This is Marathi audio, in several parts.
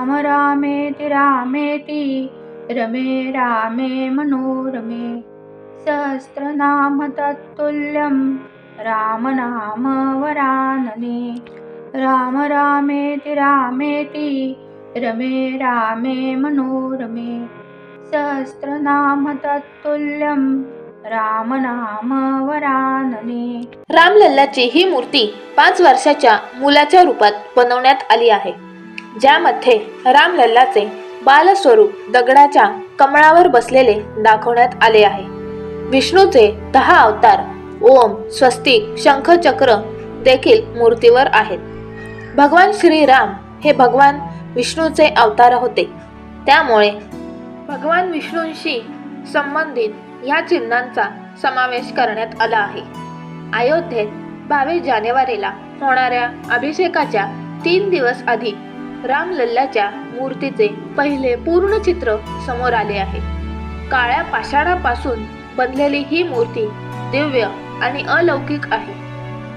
राम रामेति रामेति रमे रामे मनोरमे. सहस्रनाम तत्तुल्यं रामनाम वरानने. राम रामेति रामेति रमे रामे मनोरमे. सहस्रनाम तत्तुल्यं रामनाम वरानने. रामलल्लाची ही मूर्ती पाच वर्षाच्या मुलाच्या रूपात बनवण्यात आली आहे. ज्यामध्ये रामलल्लाचे बालस्वरूप दगडाच्या कमळावर बसलेले दाखवण्यात आले आहे. विष्णूचे दहा अवतार ओम स्वस्तिक शंख चक्र देखील मूर्तीवर आहेत. भगवान श्रीराम हे भगवान विष्णूचे अवतार होते. त्यामुळे भगवान विष्णूंशी संबंधित या चिन्हांचा समावेश करण्यात आला आहे. अयोध्येत बावीस जानेवारीला होणाऱ्या अभिषेकाच्या तीन दिवस आधी रामलल्लाच्या मूर्तीचे पहिले पूर्ण चित्र समोर आले आहे. काळ्या पाषाणापासून बनलेली ही मूर्ती दिव्य आणि अलौकिक आहे.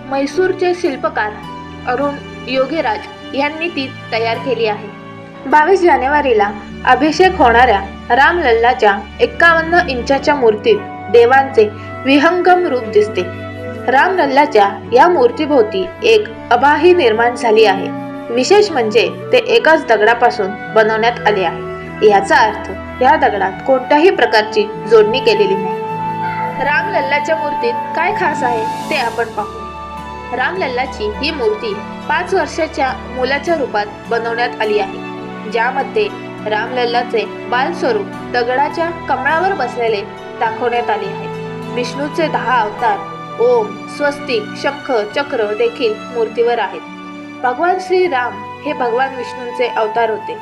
म्हैसूरचे शिल्पकार अरुण योगीराज यांनी ती तयार केली आहे. बावीस जानेवारीला अभिषेक होणाऱ्या रामलल्लाच्या एक्कावन्न इंचाच्या मूर्तीत देवांचे विहंगम रूप दिसते. रामलल्लाच्या या मूर्तीभोवती एक अबाही निर्माण झाली आहे. विशेष म्हणजे ते एकाच दगडापासून बनवण्यात आले आहे. याचा अर्थ या दगडात कोणत्याही प्रकारची जोडणी केलेली नाही. रामलल्लाच्या मूर्तीत काय खास आहे ते आपण पाहू. रामलल्लाची ही मूर्ती पाच वर्षाच्या मुलाच्या रूपात बनवण्यात आली आहे ज्यामध्ये रामलल्लाचे बालस्वरूप दगडाच्या कमळावर बसलेले दाखवण्यात आले आहे. विष्णूचे दहा अवतार ओम स्वस्तिक शंख चक्र देखील मूर्तीवर आहेत. भगवान श्रीराम हे भगवान विष्णूंचे अवतार होते.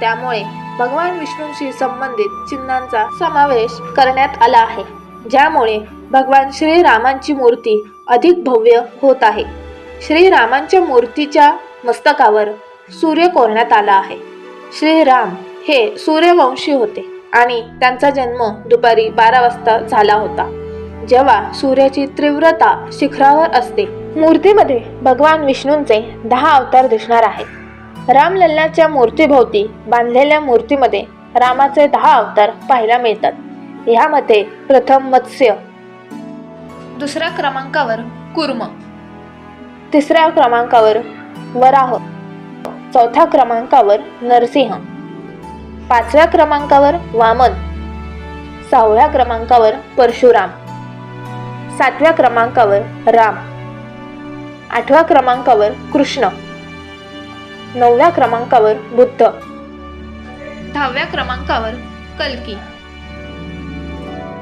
त्यामुळे भगवान विष्णूंशी संबंधित चिन्हांचा समावेश करण्यात आला आहे. ज्यामुळे भगवान श्रीरामांची मूर्ती अधिक भव्य होत आहे. श्रीरामांच्या मूर्तीच्या मस्तकावर सूर्य कोरण्यात आला आहे. श्रीराम हे सूर्यवंशी होते आणि त्यांचा जन्म दुपारी बारा वाजता झाला होता. जेव्हा सूर्याची तीव्रता शिखरावर असते मूर्तीमध्ये भगवान विष्णूंचे दहा अवतार दिसणार आहेत. रामलल्लाच्या मूर्तीभोवती बांधलेल्या मूर्तीमध्ये रामाचे दहा अवतार पाहायला मिळतात. ह्यामध्ये प्रथम मत्स्य दुसऱ्या क्रमांकावर कुर्म तिसऱ्या क्रमांकावर वराह चौथ्या क्रमांकावर नरसिंह पाचव्या क्रमांकावर वामन सहाव्या क्रमांकावर परशुराम सातव्या क्रमांकावर राम. आठव्या क्रमांकावर कृष्ण. नवव्या क्रमांकावर बुद्ध. दहाव्या क्रमांकावर कल्की.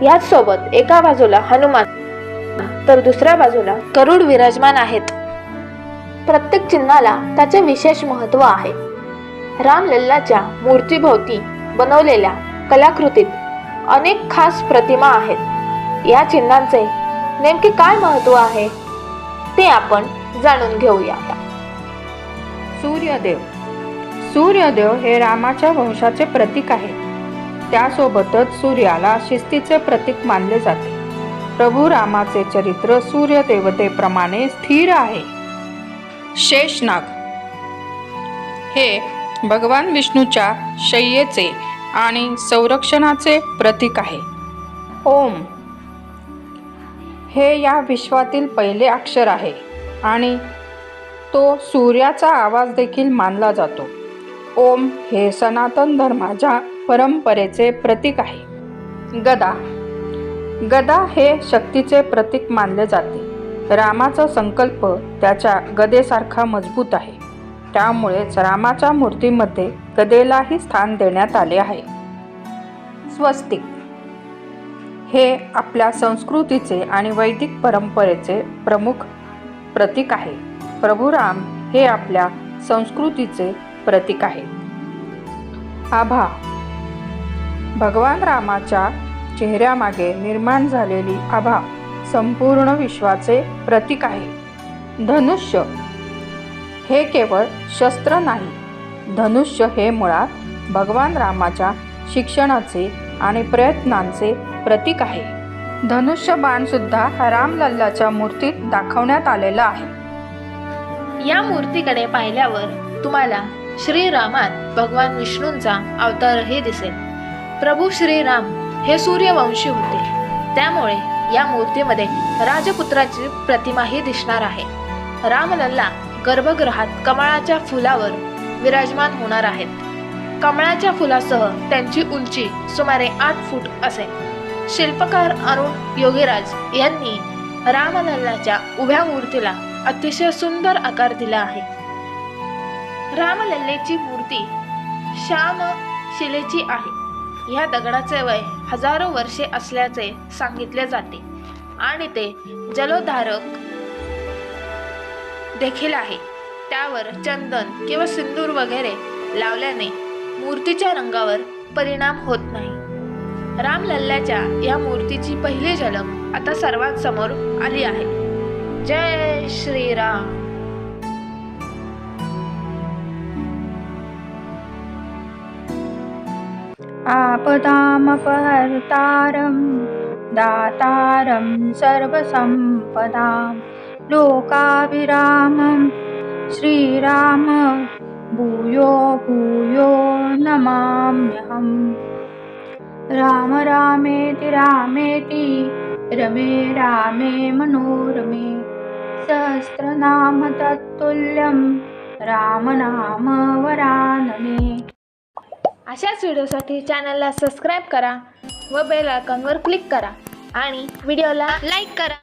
याच सोबत एका बाजूला हनुमान तर दुसऱ्या बाजूला गरुड विराजमान आहेत. प्रत्येक चिन्हाला त्याचे विशेष महत्त्व आहे. रामलल्लाच्या मूर्तीभोवती बनवलेल्या कलाकृतीत अनेक खास प्रतिमा आहेत. या चिन्हांचे नेमके काय महत्त्व आहे ते आपण जाणून घेऊया सूर्यदेव. सूर्यदेव हे रामाच्या वंशाचे प्रतीक आहे. त्यासोबतच सूर्याला शिस्तीचे प्रतीक मानले जाते. प्रभू रामाचे चरित्र सूर्यदेवतेप्रमाणे स्थिर आहे. शेषनाग. हे भगवान विष्णूच्या शय्येचे आणि संरक्षणाचे प्रतीक आहे. ओम. हे या विश्वातील पहिले अक्षर आहे. आणि तो सूर्याचा आवाज देखील मानला जातो. ओम हे सनातन धर्माच्या परंपरेचे प्रतीक आहे. गदा. गदा हे शक्तीचे प्रतीक मानले जाते. रामाचा संकल्प त्याच्या गदेसारखा मजबूत आहे. त्यामुळेच रामाच्या मूर्तीमध्ये गदेलाही स्थान देण्यात आले आहे. स्वस्तिक. हे आपल्या संस्कृतीचे आणि वैदिक परंपरेचे प्रमुख प्रतीक आहे. प्रभू राम हे आपल्या संस्कृतीचे प्रतीक आहे. आभा. भगवान रामाच्या चेहऱ्यामागे निर्माण झालेली आभा संपूर्ण विश्वाचे प्रतीक आहे. धनुष्य. हे केवळ शस्त्र नाही. धनुष्य हे मुळात भगवान रामाच्या शिक्षणाचे आणि प्रयत्नांचे प्रतीक आहे. धनुष्य बाण सुद्धा रामलल्लाच्या मूर्तीत दाखवण्यात आलेला आहे. या मूर्तीकडे पाहिल्यावर तुम्हाला श्रीरामात भगवान विष्णूंचा अवतारही दिसेल. प्रभू श्रीराम हे सूर्यवंशी होते. त्यामुळे या मूर्तीमध्ये राजपुत्राची प्रतिमाही दिसणार आहे. रामलल्ला गर्भगृहात कमळाच्या फुलावर विराजमान होणार आहेत. कमळाच्या फुलासह त्यांची उंची सुमारे आठ फूट असेल. शिल्पकार अरुण योगीराज यांनी रामलल्लाच्या उभ्या मूर्तीला अतिशय सुंदर आकार दिला आहे. रामलल्लेची मूर्ती श्याम शिलेची आहे. ह्या दगडाचे वय हजारो वर्षे असल्याचे सांगितले जाते आणि ते जलोधारक देखील आहे. त्यावर चंदन किंवा सिंदूर वगैरे लावल्याने मूर्तीच्या रंगावर परिणाम होत नाही. रामलल्ल्याच्या या मूर्तीची पहिली झलक आता सर्वांसमोर आली आहे. जय श्रीराम. आपदामपहर्तारं दातारं सर्वसम्पदां। लोकाभिरामं श्रीराम। भूयो भूयो नमाम्यहम्। राम रामेति रामेति रमे रामे मनोरमे। सहस्रनाम तत्तुल्यं रामनाम वरानने अशाच व्हिडिओसाठी चॅनलला सबस्क्राईब करा व बेल आयकॉनवर क्लिक करा आणि व्हिडिओला लाईक करा.